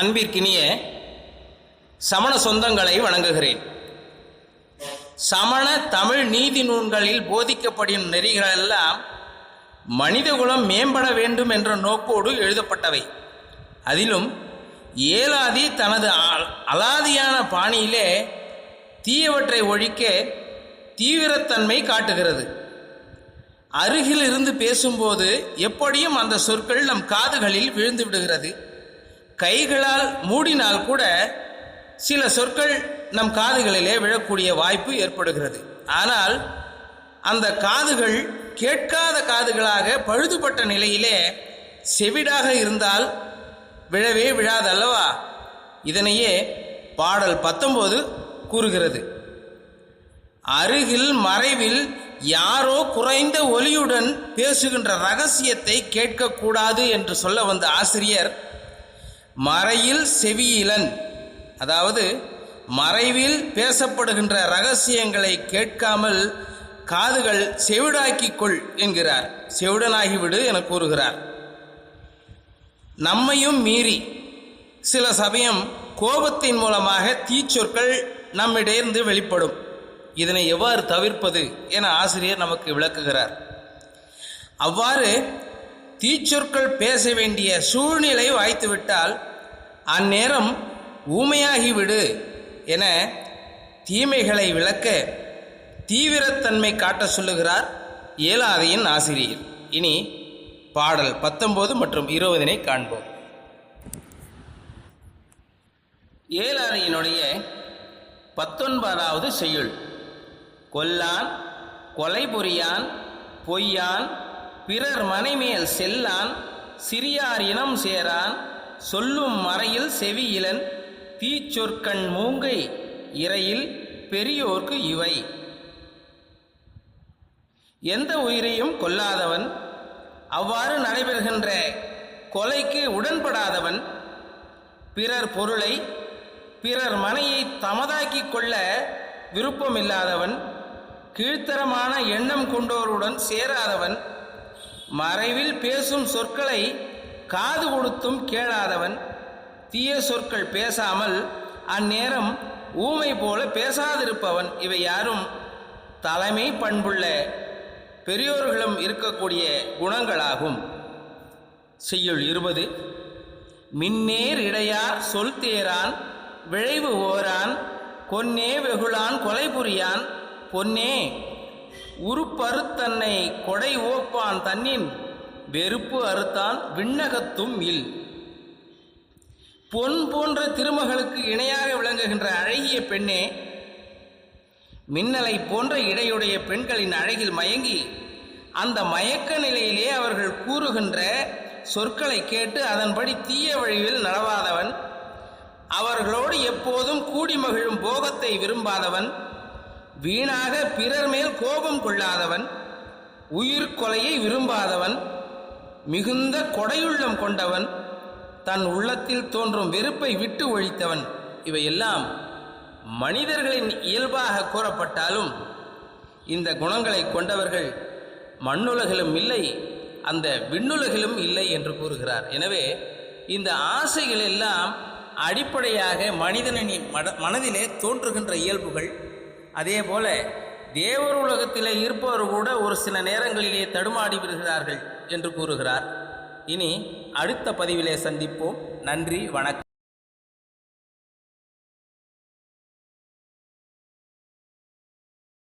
அன்பிற்கினிய சமண சொந்தங்களை வணங்குகிறேன். சமண தமிழ் நீதி நூல்களில் போதிக்கப்படும் நெறிகளெல்லாம் மனிதகுலம் மேம்பட வேண்டும் என்ற நோக்கோடு எழுதப்பட்டவை. அதிலும் ஏலாதி தனது அ- அலாதியான பாணியிலே தீயவற்றை ஒழிக்க தீவிரத்தன்மை காட்டுகிறது. அருகில் இருந்து பேசும்போது எப்படியும் அந்த சொற்கள் நம் காதுகளில் விழுந்து விடுகிறது. கைகளால் மூடினால் கூட சில சொற்கள் நம் காதுகளிலே விழக்கூடிய வாய்ப்பு ஏற்படுகிறது. ஆனால் அந்த காதுகள் கேட்காத காதுகளாக பழுதுபட்ட நிலையிலே செவிடாக இருந்தால் விழவே விழாது அல்லவா? இதனையே பாடல் பத்தொன்பது கூறுகிறது. அருகில் மறைவில் யாரோ குறைந்த ஒலியுடன் பேசுகின்ற ரகசியத்தை கேட்கக்கூடாது என்று சொல்ல வந்த ஆசிரியர் மறையில் செவியிலன். அதாவது மறைவில் பேசப்படுகின்ற ரகசியங்களை கேட்காமல் காதுகள் செவிடாக்கிக் கொள் என்கிறார். செவிடனாகிவிடு என கூறுகிறார். நம்மையும் மீறி சில சமயம் கோபத்தின் மூலமாக தீச்சொற்கள் நம்மிடையிருந்து வெளிப்படும். இதனை எவ்வாறு தவிர்ப்பது என ஆசிரியர் நமக்கு விளக்குகிறார். அவ்வாறு தீச்சொற்கள் பேச வேண்டிய சூழ்நிலை வாய்த்துவிட்டால் அந்நேரம் ஊமையாகிவிடு என தீமைகளை விளக்க தீவிரத்தன்மை காட்ட சொல்லுகிறார் ஏலாதையின் ஆசிரியர். இனி பாடல் பத்தொன்பது மற்றும் இருபதினை காண்போம். ஏலாதையினுடைய பத்தொன்பதாவது செய்யுள் கொல்லான் கொலை புரியான் பொய்யான் பிறர் மனைமேல் செல்லான் சிறியார் இனம் சேரான் சொல்லும் மறையில் செவியிலன் தீச்சொற்கண் மூங்கை இறையில் பெரியோர்க்கு இவை. எந்த உயிரையும் கொல்லாதவன் அவ்வாறு நடைபெறுகின்ற கொலைக்கு உடன்படாதவன் பிறர் பொருளை பிறர் மனையை தமதாக்கிக் கொள்ள விருப்பமில்லாதவன் கீழ்த்தரமான எண்ணம் கொண்டோருடன் சேராதவன் மறைவில் பேசும் சொற்களை காது கொடுத்தும் கேளாதவன் தீய சொற்கள் பேசாமல் அந்நேரம் ஊமை போல பேசாதிருப்பவன் இவை யாரும். தலைமை பண்புள்ள பெரியோர்களும் இருக்கக்கூடிய குணங்களாகும். செய்யுள் இருபது. மின்னேர் இடையார் சொல் தேரான் விழைவு ஓரான் கொன்னே வெகுளான் கொலை புரியான் பொன்னே உருப்பறுத்தன்னை கொடை ஓப்பான் தன்னின் வெறுப்பு அறுத்தான் விண்ணகத்தும் இல். பொன் போன்ற திருமகளுக்கு இணையாக விளங்குகின்ற அழகிய பெண்ணே மின்னலை போன்ற இடையுடைய பெண்களின் அழகில் மயங்கி அந்த மயக்க நிலையிலே அவர்கள் கூறுகின்ற சொற்களை கேட்டு அதன்படி தீய வழியில் நடவாதவன். அவர்களோடு எப்போதும் கூடி மகிழும் போகத்தை விரும்பாதவன். வீணாக பிறர் மேல் கோபம் கொள்ளாதவன் உயிர் கொலையை விரும்பாதவன் மிகுந்த கொடையுள்ளம் கொண்டவன் தன் உள்ளத்தில் தோன்றும் வெறுப்பை விட்டு ஒழித்தவன். இவையெல்லாம் மனிதர்களின் இயல்பாக கூறப்பட்டாலும் இந்த குணங்களை கொண்டவர்கள் மண்ணுலகிலும் இல்லை அந்த விண்ணுலகிலும் இல்லை என்று கூறுகிறார். எனவே இந்த ஆசைகள் எல்லாம் அடிப்படையாக மனிதனின் மட மனதிலே தோன்றுகின்ற இயல்புகள் அதே போல தேவர் உலகத்திலே இருப்பவர் கூட ஒரு சில நேரங்களிலே தடுமாடி விடுகிறார்கள் என்று கூறுகிறார். இனி அடுத்த பதிவிலே சந்திப்போம். நன்றி வணக்கம்.